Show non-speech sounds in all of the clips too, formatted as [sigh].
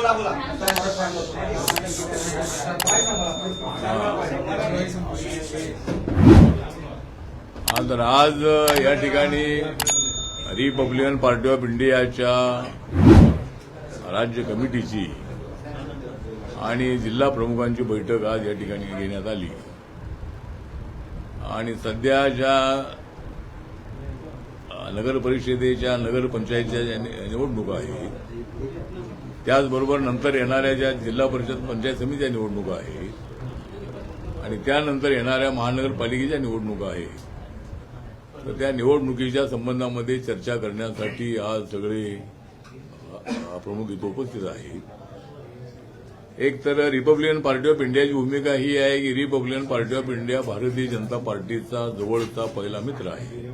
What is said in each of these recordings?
बोला बोला तर आज या ठिकाणी रिपब्लिकन पार्टी ऑफ इंडियाच्या राज्य कमिटीची आणि जिल्हा प्रमुखांची बैठक आज या ठिकाणी घेण्यात आली. आणि सध्या ज्या नगर परिषदेच्या नगरपंचायतच्या ज्या निवडणुका आहेत. त्याचबरोबर नंतर येणाऱ्या ज्या जिल्हा परिषद पंचायत समितीच्या निवडणुका आहेत आणि त्यानंतर येणाऱ्या महानगरपालिकेच्या निवडणुका आहेत. तर त्या निवडणुकीच्या संबंधामध्ये चर्चा करण्यासाठी आज सगळे प्रमुख इथं उपस्थित आहेत. एक तर रिपब्लिकन पार्टी ऑफ इंडियाची भूमिका ही आहे की Republican party of India Bharatiya Janata पार्टीचा जवळचा पहिला मित्र आहे.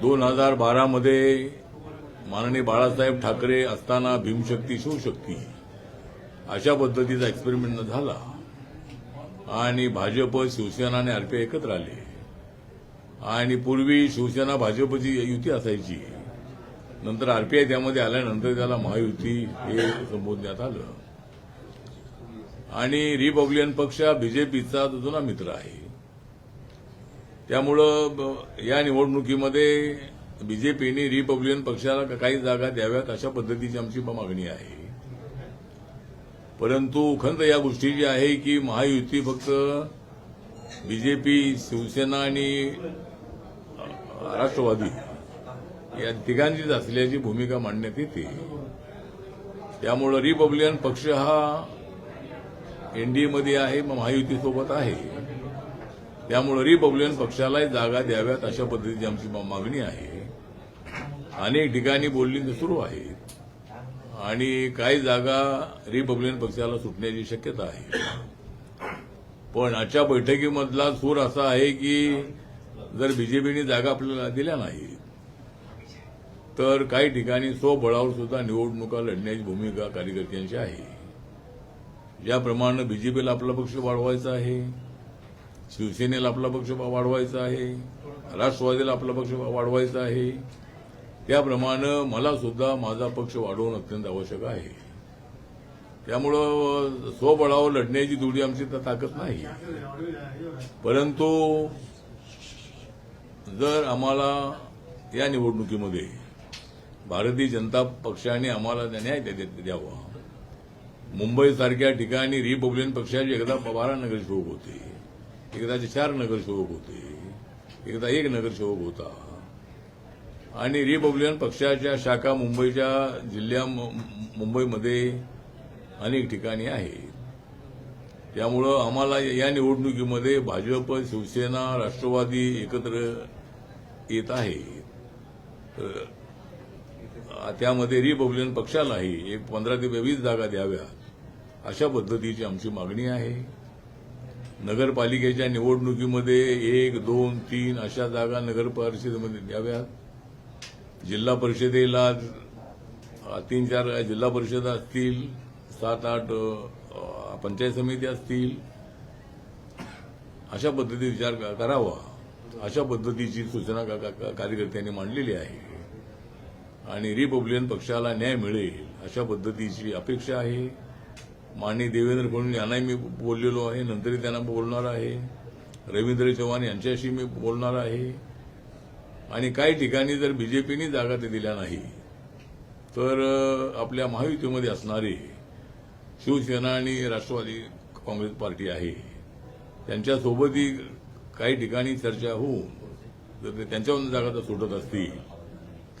दोन हजार बारामध्ये माननीय बाळासाहेब ठाकरे असताना भीमशक्ती शिवशक्ती अशा पद्धतीचा एक्सपेरिमेंट झाला आणि भाजप शिवसेना आणि आरपीआय एकत्र आले. आणि पूर्वी शिवसेना भाजपची युती असायची. नंतर आरपीआय त्यामध्ये आल्यानंतर त्याला महायुती हे संबोधण्यात आलं. आणि रिपब्लिकन पक्ष हा बीजेपीचा जुना मित्र आहे. त्यामुळं या निवडणुकीमध्ये बीजेपीने रिपब्लिकन पक्षाला काही जागा द्याव्यात अशा पद्धतीची आमची मागणी आहे. परंतु खंत या गोष्टीची आहे की महायुती फक्त बीजेपी शिवसेना आणि राष्ट्रवादी या तिघांचीच असल्याची भूमिका मांडण्यात येते. त्यामुळं रिपब्लिकन पक्ष हा एनडीएमध्ये आहे मग महायुतीसोबत आहे. त्यामुळं रिपब्लिकन पक्षालाही जागा द्याव्यात अशा पद्धतीची आमची मागणी आहे. अनेक ठिकाणी बोलणी सुरू आहेत आणि काही जागा रिपब्लिकन पक्षाला सुटण्याची शक्यता आहे. पण आजच्या बैठकीमधला सूर असा आहे की जर बीजेपीने जागा आपल्याला दिल्या नाही तर काही ठिकाणी स्वबळावर सुद्धा निवडणुका लढण्याची भूमिका कार्यकर्त्यांची आहे. ज्याप्रमाणे बीजेपीला आपला पक्ष वाढवायचा आहे शिवसेनेला आपला पक्ष वाढवायचा आहे राष्ट्रवादीला आपला पक्ष वाढवायचा आहे त्याप्रमाणे मला सुद्धा माझा पक्ष वाढवणं अत्यंत आवश्यक आहे. त्यामुळं स्वबळावर लढण्याची दुडी आमची तर ताकद नाही. परंतु जर आम्हाला या निवडणुकीमध्ये भारतीय जनता पक्षाने आम्हाला न्याय द्यावा मुंबईसारख्या ठिकाणी रिपब्लिकन पक्षाचे एकदा बारा नगरसेवक होते एकदाचे चार नगरसेवक होते एकदा एक नगरसेवक होता आणि रिपब्लिकन पक्षाच्या शाखा मुंबईच्या जिल्ह्या मु- मुंबईमध्ये अनेक ठिकाणी आहेत त्यामुळं आम्हाला या निवडणुकीमध्ये भाजप शिवसेना राष्ट्रवादी एकत्र येत आहे. तर त्यामध्ये रिपब्लिकन पक्षालाही एक पंधरा ते वीस जागा द्याव्यात अशा पद्धतीची आमची मागणी आहे. नगरपालिकेच्या निवडणुकीमध्ये एक दोन तीन अशा जागा नगर परिषदेमध्ये द्याव्यात. जिल्हा परिषदेला तीन चार जिल्हा परिषद असतील सात आठ पंचायत समिती असतील अशा पद्धतीने विचार करावा. अशा पद्धतीची सूचना का- कार्यकर्त्यांनी मांडलेली आहे. आणि रिपब्लिकन पक्षाला न्याय मिळेल अशा पद्धतीची अपेक्षा आहे. माननीय देवेंद्र फडणवीस यांनाही मी बोललेलो आहे नंतरही त्यांना बोलणार आहे. रवींद्र चव्हाण यांच्याशी मी बोलणार आहे. आणि काही ठिकाणी जर बीजेपीने जागा ते दिल्या नाही तर आपल्या महायुतीमध्ये असणारे शिवसेना आणि राष्ट्रवादी काँग्रेस पार्टी आहे. त्यांच्यासोबतही काही ठिकाणी चर्चा होऊन जर ते त्यांच्यावर जागा जर सुटत असतील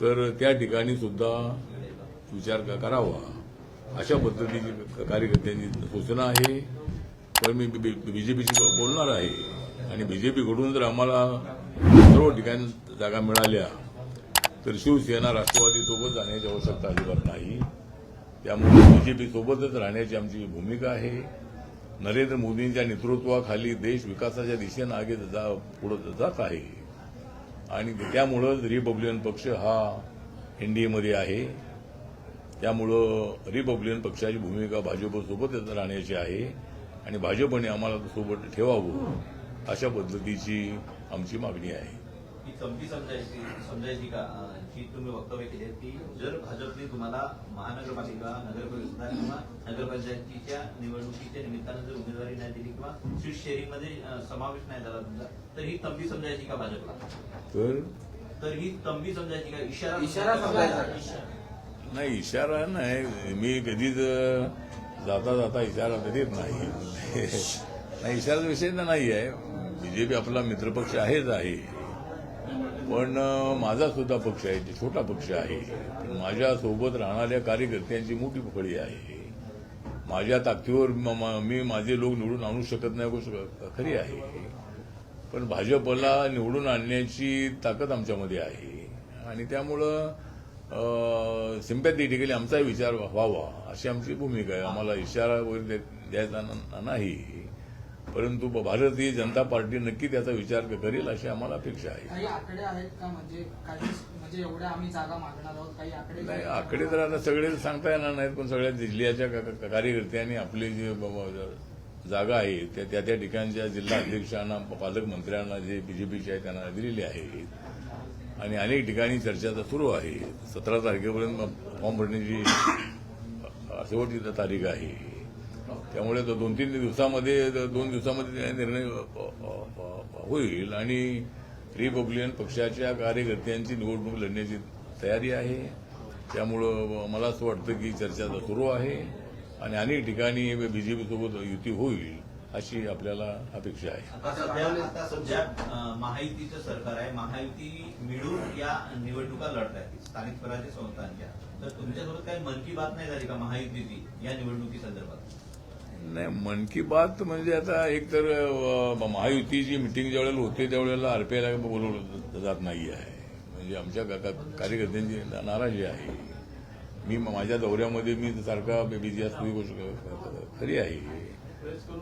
तर त्या ठिकाणी सुद्धा विचार करावा? अशा पद्धतीची कार्यकर्त्यांची सूचना आहे. पण मी बीजेपीशी बोलणार आहे. आणि बीजेपीकडून जर आम्हाला सर्व ठिकाणी जागा मिळाल्या तर शिवसेना राष्ट्रवादीसोबत जाण्याची आवश्यकता अजिबात नाही. त्यामुळे बीजेपी सोबतच राहण्याची आमची भूमिका आहे. नरेंद्र मोदींच्या नेतृत्वाखाली देश विकासाच्या दिशेनं आगे जा पुढे जात आहे. आणि त्यामुळं रिपब्लिकन पक्ष हा एनडीएमध्ये आहे. त्यामुळं रिपब्लिकन पक्षाची भूमिका भाजपसोबतच राहण्याची आहे. आणि भाजपने आम्हाला सोबत ठेवावं अशा पद्धतीची आमची मागणी आहे. ही तंबी समजायची समजायची का? जी तुम्ही वक्तव्य केली आहे, की जर भाजपने तुम्हाला महानगरपालिका नगर परिषदा किंवा नगरपंचायतीच्या निवडणुकीच्या निमित्तानं जर उमेदवारी नाही दिली किंवा सीट शेअरिंगमध्ये समावेश नाही झाला तुमचा तर ही तंबी समजायची का भाजपला? तर? तर ही तंबी समजायची का? इशारा इशारा समजायचा. नाही इशारा नाही. मी कधीच जाता जाता इशारा देत नाही. नाही इशाराचा विषय तर नाही आहे. बीजेपी आपला मित्रपक्ष आहेच आहे. पण माझा सुद्धा पक्ष आहे जे छोटा पक्ष आहे. पण माझ्यासोबत राहणाऱ्या कार्यकर्त्यांची मोठी पकडी आहे. माझ्या ताकदीवर मी माझे लोक निवडून आणू शकत नाही गोष्ट खरी आहे. पण भाजपला निवडून आणण्याची ताकद आमच्यामध्ये आहे. आणि त्यामुळं सिम्पॅथेटिकली आमचाही विचार व्हावा अशी आमची भूमिका आहे. आम्हाला इशारा वगैरे द्यायचा नाही. परंतु भारतीय जनता पार्टी नक्की त्याचा विचार करेल अशी आम्हाला अपेक्षा आहे. म्हणजे म्हणजे नाही आकडे तर आता सगळे सांगता येणार नाहीत पण सगळ्या जिल्ह्याच्या कार्यकर्त्यांनी आपले जे जागा आहे त्या त्या त्या ठिकाणच्या जिल्हा अध्यक्षांना पालकमंत्र्यांना जे बीजेपीचे आहेत त्यांना दिलेले आहेत आणि अनेक ठिकाणी चर्चा आता सुरू आहे. सतरा तारखेपर्यंत फॉर्म भरण्याची शेवटची तारीख आहे. त्यामुळे तो दोन तीन दिवसामध्ये दोन दिवसामध्ये निर्णय होईल. आणि रिपब्लिकन पक्षाच्या कार्यकर्त्यांची निवडणूक लढण्याची तयारी आहे. त्यामुळं मला असं वाटतं की चर्चा सुरू आहे. आणि अनेक ठिकाणी बीजेपी सोबत युती होईल अशी आपल्याला अपेक्षा आहे. सध्या महायुतीचं सरकार आहे. महायुती मिळून या निवडणुका लढत आहे स्थानिक स्वराज्य संस्थांच्या. तर तुमच्यासोबत काही मन की बात नाही झाली का महायुतीची या निवडणुकी संदर्भात नाही मन की बात म्हणजे आता एक तर महायुतीची मिटिंग ज्यावेळेला होते त्यावेळेला आरपीआयला बोलवलं जात नाही आहे. म्हणजे आमच्या कार्यकर्त्यांची नाराजी आहे. मी म- माझ्या दौऱ्यामध्ये मी सारखा बिझी असतो ही गोष्ट खरी आहे.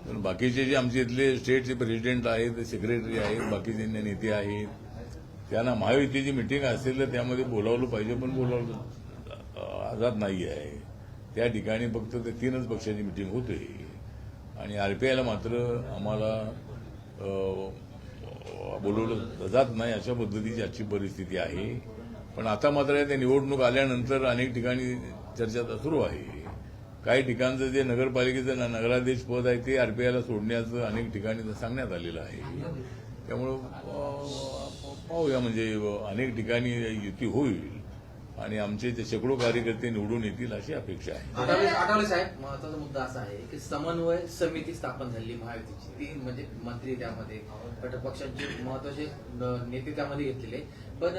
पण बाकीचे जे आमचे इथले स्टेटचे प्रेसिडेंट आहेत सेक्रेटरी आहेत बाकीचे नेते आहेत त्यांना महायुतीची मिटिंग असेल तर त्यामध्ये बोलावलं पाहिजे पण बोलावलं आजाद जात नाही आहे. त्या ठिकाणी फक्त ते तीनच पक्षाची मिटिंग होते. आणि आर पी आयला मात्र आम्हाला बोलवलं जात नाही अशा पद्धतीची आजची परिस्थिती आहे. पण आता मात्र त्या निवडणूक आल्यानंतर अनेक ठिकाणी चर्चा सुरू आहे. काही ठिकाणचं जे नगरपालिकेचं नगराध्यक्ष पद आहे ते आरपीआयला सोडण्याचं अनेक ठिकाणी सांगण्यात आलेलं आहे. त्यामुळं पाहूया म्हणजे अनेक ठिकाणी युती होईल. आणि आमचे जे शेकडो कार्यकर्ते निवडून येतील अशी अपेक्षा आहे. आठवले साहेब महत्त्वाचा मुद्दा असा आहे की समन्वय समिती स्थापन झाली महायुतीची. ती म्हणजे मंत्री त्यामध्ये घटक पक्षांचे महत्त्वाचे नेते त्यामध्ये घेतलेले. पण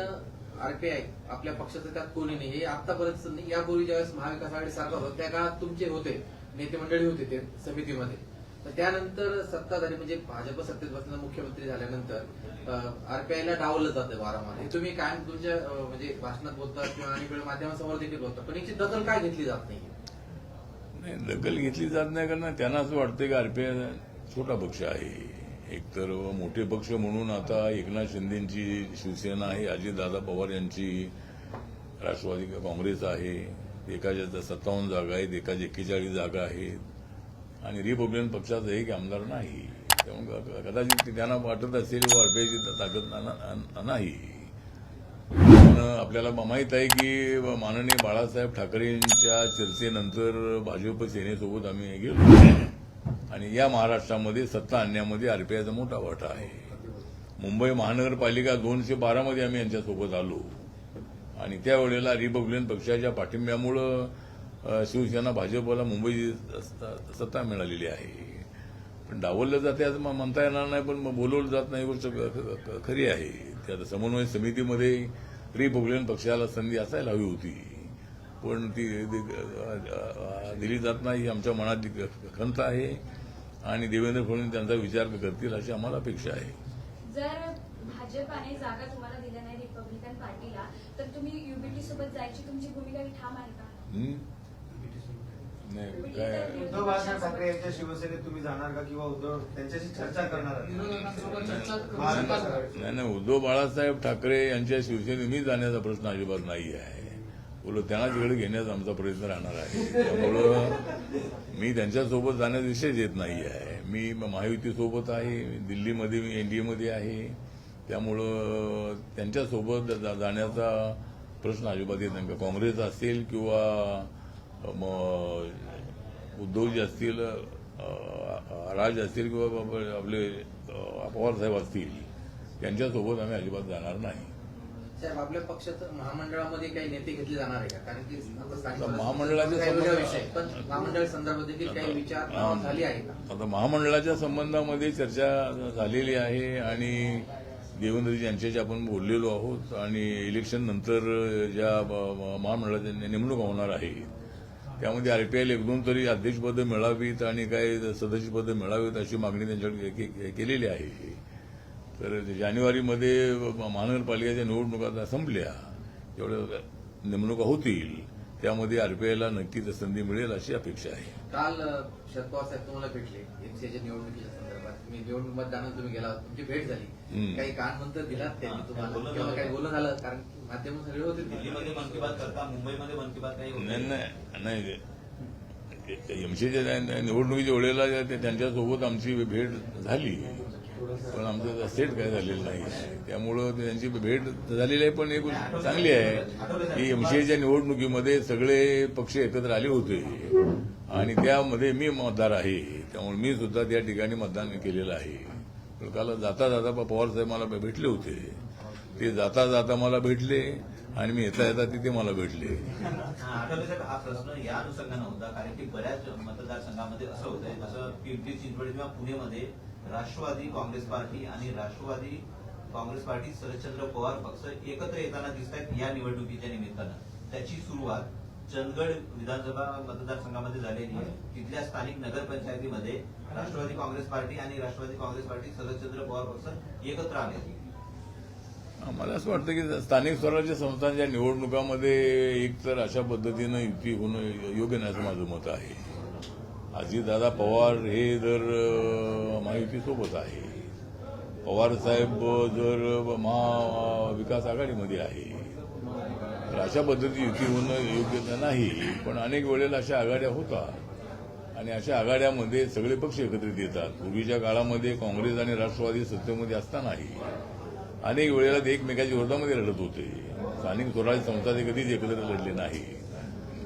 आरपीआय आपल्या पक्षाचं त्यात कोणी नाही. हे आतापर्यंत नाही. यापूर्वी ज्यावेळेस महाविकास आघाडी सरकार होतं त्या काळात तुमचे होते नेते मंडळी होते ते समितीमध्ये. तर त्यानंतर सत्ताधारी म्हणजे भाजप सत्तेत बसलेला मुख्यमंत्री झाल्यानंतर आरपीआयला डावलं जातं वारंवार. हे तुम्ही कायम तुमच्या म्हणजे भाषणात बोलता किंवा अनेक माध्यमांसमोर देखील बोलता पण याची दखल काय घेतली जात नाही? नाही दखल घेतली जात नाही कारण त्यांना असं वाटतं की आरपीआय छोटा पक्ष आहे. एकतर मोठे पक्ष म्हणून आता एकनाथ शिंदेची शिवसेना आहे अजितदादा पवार यांची राष्ट्रवादी काँग्रेस आहे. एकाच्या सत्तावन्न जागा आहेत एकाच्या एक्केचाळीस जागा आहेत. आणि रिपब्लिकन पक्षाचा एक आमदार नाही. त्यामुळे कदाचित त्यांना वाटत असेल वाढवायची ताकद नाही. पण आपल्याला माहीत आहे की माननीय बाळासाहेब ठाकरेंच्या चर्चेनंतर भाजप सेनेसोबत आम्ही गेलो. आणि या महाराष्ट्रामध्ये सत्ता आणण्यामध्ये आरपीआयचा मोठा वाटा आहे. मुंबई महानगरपालिका दोनशे बारामध्ये आम्ही यांच्यासोबत आलो. आणि त्यावेळेला रिपब्लिकन पक्षाच्या पाठिंब्यामुळं शिवसेना भाजपला मुंबईची सत्ता- मिळालेली आहे. पण डावललं जाते असं म्हणता येणार नाही पण मग बोलवलं जात नाही गोष्ट खरी आहे. त्या समन्वय समितीमध्ये रिपब्लिकन पक्षाला संधी असायला हवी होती. पण ती दिली जात नाही ही आमच्या मनात खंत आहे. आणि देवेंद्र फडणवीस त्यांचा विचार करतील अशी आम्हाला अपेक्षा आहे. जर भाजपाने जागा तुम्हाला दिल्या नाही रिपब्लिकन पार्टीला तर तुम्ही युबीटी सोबत जायची तुमची भूमिका ठाम आहे का? उद्धव बाळासाहेब ठाकरे यांच्या शिवसेनेत तुम्ही जाणार का किंवा उद्धव त्यांच्याशी चर्चा करणार. नाही नाही उद्धव बाळासाहेब ठाकरे यांच्या शिवसेनेत मी जाण्याचा प्रश्न अजिबात नाही आहे. उलट त्यांना तिकडे घेण्याचा आमचा प्रयत्न राहणार आहे. त्यामुळं मी त्यांच्यासोबत जाण्याचा विषयच येत नाही आहे. मी महायुतीसोबत आहे दिल्लीमध्ये मी एनडीएमध्ये आहे. त्यामुळं त्यांच्यासोबत जा- जाण्याचा प्रश्न अजिबात येत नाही. का काँग्रेस असेल किंवा म- उद्धवजी असतील राज असतील किंवा आपले पवार साहेब असतील त्यांच्यासोबत आम्ही अजिबात जाणार नाही साहेब आपल्या पक्षात महामंडळामध्ये काही नेते घेतले जाणार आहे का? कारण की महामंडळाच्या काही वेगळा संबंध- विषय. पण महामंडळ संदर्भात देखील काही विचार. झाली आहे का? आता महामंडळाच्या संबंधामध्ये चर्चा झालेली आहे आणि देवेंद्रजी यांच्याशी आपण बोललेलो आहोत आणि इलेक्शन नंतर ज्या महामंडळाच्या नेमणूक होणार आहे त्यामध्ये आरपीआयला एक दोन तरी अध्यक्षपदं मिळावीत आणि काही सदस्यपदं मिळावीत अशी मागणी त्यांच्याकडे के- केलेली आहे. तर जानेवारीमध्ये महानगरपालिकेच्या निवडणुका आता संपल्या. जेवढ्या नेमणुका होतील. त्यामध्ये आरपीआयला नक्कीच संधी मिळेल अशी अपेक्षा आहे. काल शरद पवार साहेब तुम्हाला भेटले. एमसीएच्या निवडणुकीच्या संदर्भात. निवडणूक मतदानात तुम्ही गेला तुमची भेट झाली. हम्म. काही कानमंत्र दिलात त्यांनी हा, तुम्हाला? बोलणं किंवा झालं. काही बोलणं झालं? कारण माध्यम सगळे होते. दिल्लीमध्ये मन की बात करता मुंबईमध्ये मन की बात होत. नाही नाही नाही एमसीच्या निवडणुकीच्या वेळेला त्या- त्यांच्यासोबत आमची भेट झाली. पण आमचं सेट काय झालेलं नाही. त्यामुळं ते त्यांची भेट झालेली आहे पण एक गोष्ट चांगली आहे की एमसीएच्या निवडणुकीमध्ये सगळे पक्ष एकत्र आले होते. आणि त्यामध्ये मी मतदार आहे. त्यामुळे मी सुद्धा त्या ठिकाणी मतदान केलेलं आहे. काल जाता जाता पवार साहेब मला भेटले होते. ते जाता जाता मला भेटले आणि मी येता येता तिथे मला भेटले. हा, हा प्रश्न या अनुषंगानं होता कारण की बऱ्याच मतदारसंघामध्ये असं होतंय जसं पिंपरी चिंचवड किंवा पुणेमध्ये राष्ट्रवादी काँग्रेस पार्टी आणि राष्ट्रवादी काँग्रेस पार्टी शरदचंद्र पवार पक्ष एकत्र येताना दिसत आहेत या निवडणुकीच्या निमित्तानं. त्याची सुरुवात चंदगड विधानसभा मतदारसंघामध्ये झालेली आहे. तिथल्या स्थानिक नगरपंचायतीमध्ये राष्ट्रवादी काँग्रेस पार्टी आणि राष्ट्रवादी काँग्रेस पार्टी शरदचंद्र पवार पक्ष एकत्र आले. मला असं वाटतं की स्थानिक स्वराज्य संस्थांच्या निवडणुकामध्ये एकतर अशा पद्धतीनं युती होणं योग्य नाही असं माझं मत आहे. अजितदादा पवार हे जर महायुतीसोबत आहे. पवार साहेब जर महाविकास आघाडीमध्ये आहे तर अशा पद्धती युती होणं योग्य नाही पण अनेक वेळेला अशा आघाड्या होतात. आणि अशा आघाड्यामध्ये सगळे पक्ष एकत्रित येतात. पूर्वीच्या काळामध्ये काँग्रेस आणि राष्ट्रवादी सत्तेमध्ये असतानाही अनेक वेळेला ते एकमेकाच्या विरोधामध्ये लढत होते. स्थानिक स्वराज्य संस्था ते कधीच एकत्र लढले नाही.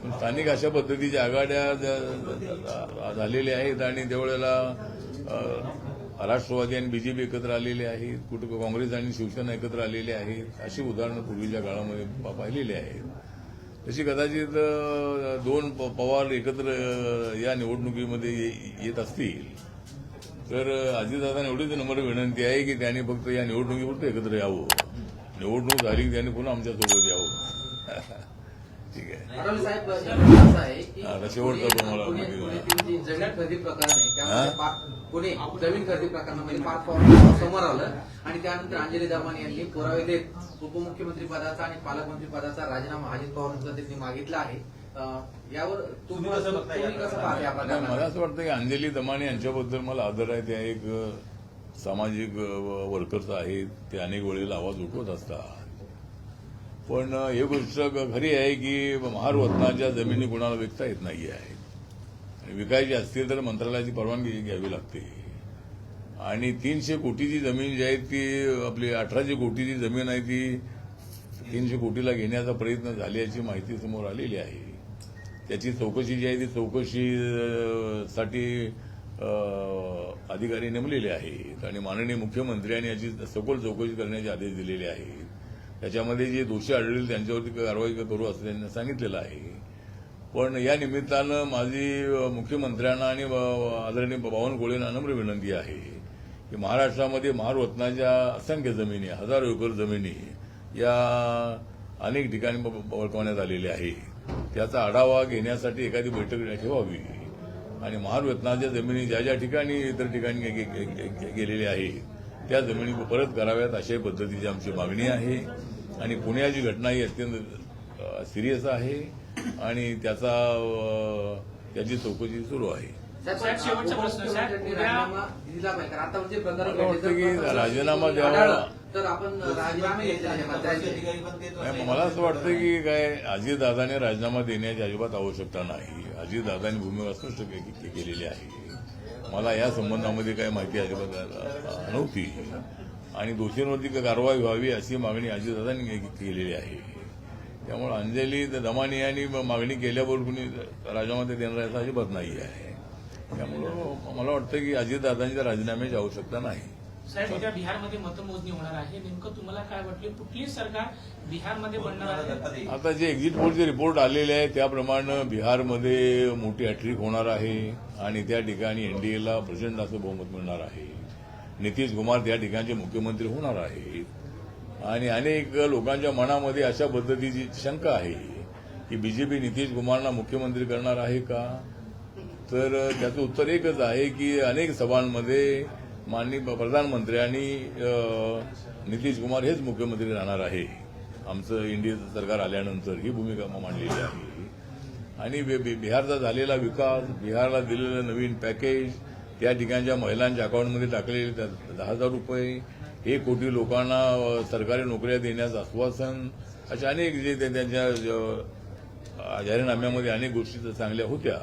पण स्थानिक अशा पद्धतीच्या आघाड्या झालेल्या आहेत आणि त्यावेळेला राष्ट्रवादी आणि बीजेपी एकत्र आलेले आहेत कुठं काँग्रेस आणि शिवसेना एकत्र आलेले आहेत अशी उदाहरणं पूर्वीच्या काळामध्ये पाहिलेली आहेत. तशी कदाचित दोन पवार एकत्र या निवडणुकीमध्ये ये- येत असतील. तर अजितदादांना एवढीच नम्र विनंती आहे की त्यांनी फक्त या निवडणुकीपुरतं एकत्र यावं. निवडणूक झाली की त्यांनी पुन्हा आमच्यासोबत यावं. [laughs] ठीक आहे. आता शेवटचा तुम्हाला जी जमीन खरेदी प्रकरणामध्ये पाच समोर आलं. आणि त्यानंतर अंजली दमानी यांनी पुरावे देत उपमुख्यमंत्री पदाचा आणि पालकमंत्री पदाचा राजीनामा अजित पवार त्यांनी मागितला आहे. यावर तुम्ही मला असं वाटतं की अंजली दमाने यांच्याबद्दल मला आदर आहे. त्या एक सामाजिक वर्कर्स आहेत. ते अनेक वेळेला आवाज उठवत असतात. पण ही गोष्ट खरी आहे की महारत्नाच्या जमिनी कुणाला विकता येत नाही आहे आणि विकायची असतील तर मंत्रालयाची परवानगी घ्यावी लागते. आणि तीनशे कोटीची जमीन जी आहे ती आपली अठराशे कोटीची जमीन आहे ती तीनशे कोटीला घेण्याचा प्रयत्न झाल्याची माहिती समोर आलेली आहे. त्याची चौकशी जी आहे ती चौकशी साठी अधिकारी नेमलेले आहेत. आणि माननीय मुख्यमंत्र्यांनी याची सखोल चौकशी करण्याचे आदेश दिलेले आहेत. त्याच्यामध्ये जे दोषी आढळतील त्यांच्यावरती कारवाई करू असं त्यांनी सांगितलेलं आहे. पण या निमित्तानं माझी मुख्यमंत्र्यांना आणि आदरणीय बावनकुळेंना नम्र विनंती आहे की महाराष्ट्रामध्ये महारत्नाच्या असंख्य जमिनी हजारो एकर जमिनी या अनेक ठिकाणी बळकावण्यात आलेल्या आहे त्याचा आढावा घेण्यासाठी एखादी बैठक ठेवावी. आणि महारत्नाच्या जमिनी ज्या ज्या ठिकाणी इतर ठिकाणी गे- गेलेल्या आहेत त्या जमिनी परत कराव्यात अशाही पद्धतीची आमची मागणी आहे. आणि पुण्याची घटना ही अत्यंत सिरियस आहे. आणि त्याचा त्याची चौकशी सुरू आहे. राजीनामा म्हणजे द्यावा. मला असं वाटतं की काय अजितदादाने राजीनामा देण्याची अजिबात आवश्यकता नाही. अजितदादांनी भूमिका स्पष्ट के- के- केलेली आहे. मला या संबंधामध्ये काय माहिती अजिबात नव्हती. आणि दोषींवरती कारवाई व्हावी अशी मागणी अजितदादांनी केलेली आहे. त्यामुळे अंजली दमानी यांनी मागणी केल्यावर कुणी राजामध्ये देणार याचा अजिबात नाही आहे. त्यामुळं मला वाटतं की अजितदादांच्या राजीनाम्याची आवश्यकता नाही. साहेब उद्या बिहारमध्ये मतमोजणी होणार आहे. नेमकं तुम्हाला काय वाटले? कुठली सरकार बिहारमध्ये बनणार आहे? आता जे एक्झिट पोलचे रिपोर्ट आलेले आहे त्याप्रमाणे बिहारमध्ये मोठी हॅट्रिक होणार आहे आणि त्या ठिकाणी एनडीएला प्रचंड असं बहुमत मिळणार आहे. नितीश कुमार त्या ठिकाणचे मुख्यमंत्री होणार आहेत. आणि अनेक लोकांच्या मनामध्ये अशा पद्धतीची शंका आहे की बीजेपी नितीश कुमारना मुख्यमंत्री करणार आहे का? तर त्याचं उत्तर एकच आहे की अनेक सभांमध्ये माननीय प्रधानमंत्र्यांनी आणि नितीश कुमार हेच मुख्यमंत्री राहणार आहे. आमचं इंडियाचं सरकार आल्यानंतर ही भूमिका मांडलेली आहे. आणि बिहारचा झालेला विकास बिहारला दिलेलं नवीन पॅकेज त्या ठिकाणच्या महिलांच्या अकाउंटमध्ये टाकलेले दहा हजार रुपये एक कोटी लोकांना सरकारी नोकऱ्या देण्याचं आश्वासन अशा अनेक जे त्यांच्या जाहीरनाम्यामध्ये अनेक गोष्टी तर चांगल्या होत्या.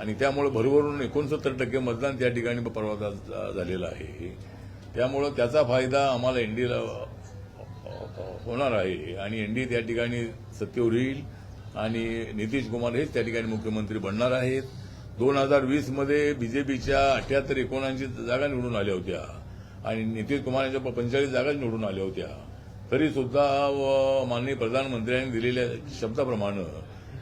आणि त्यामुळे भरभरून एकोणसत्तर टक्के मतदान त्या ठिकाणी परवा झालेलं आहे. त्यामुळं त्याचा फायदा आम्हाला एनडीएला होणार आहे. आणि एनडीए त्या ठिकाणी सत्तेवर येईल. आणि नितीश कुमार हेच त्या ठिकाणी मुख्यमंत्री बनणार आहेत. दोन हजार वीसमध्ये बीजेपीच्या अठ्याहत्तर एकोणऐंशी जागा निवडून आल्या होत्या. आणि नितीश कुमार यांच्या पंचेचाळीस जागा निवडून आल्या होत्या. तरी सुद्धा माननीय प्रधानमंत्र्यांनी दिलेल्या शब्दाप्रमाणे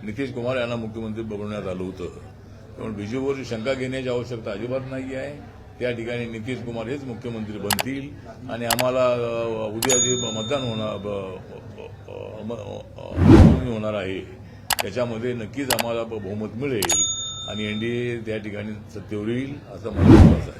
नितीश कुमार यांना मुख्यमंत्री बनवण्यात आलं होतं. त्यामुळे बीजेपीवर शंका घेण्याची आवश्यकता अजिबात नाही आहे. त्या ठिकाणी नितीश कुमार हेच मुख्यमंत्री बनतील. आणि आम्हाला उद्या जे मतदान होणार ब- म- होणार आहे. त्याच्यामध्ये नक्कीच आम्हाला ब- बहुमत मिळेल. आणि एनडीए त्या ठिकाणी सत्तेवर येईल असा मला विश्वास आहे.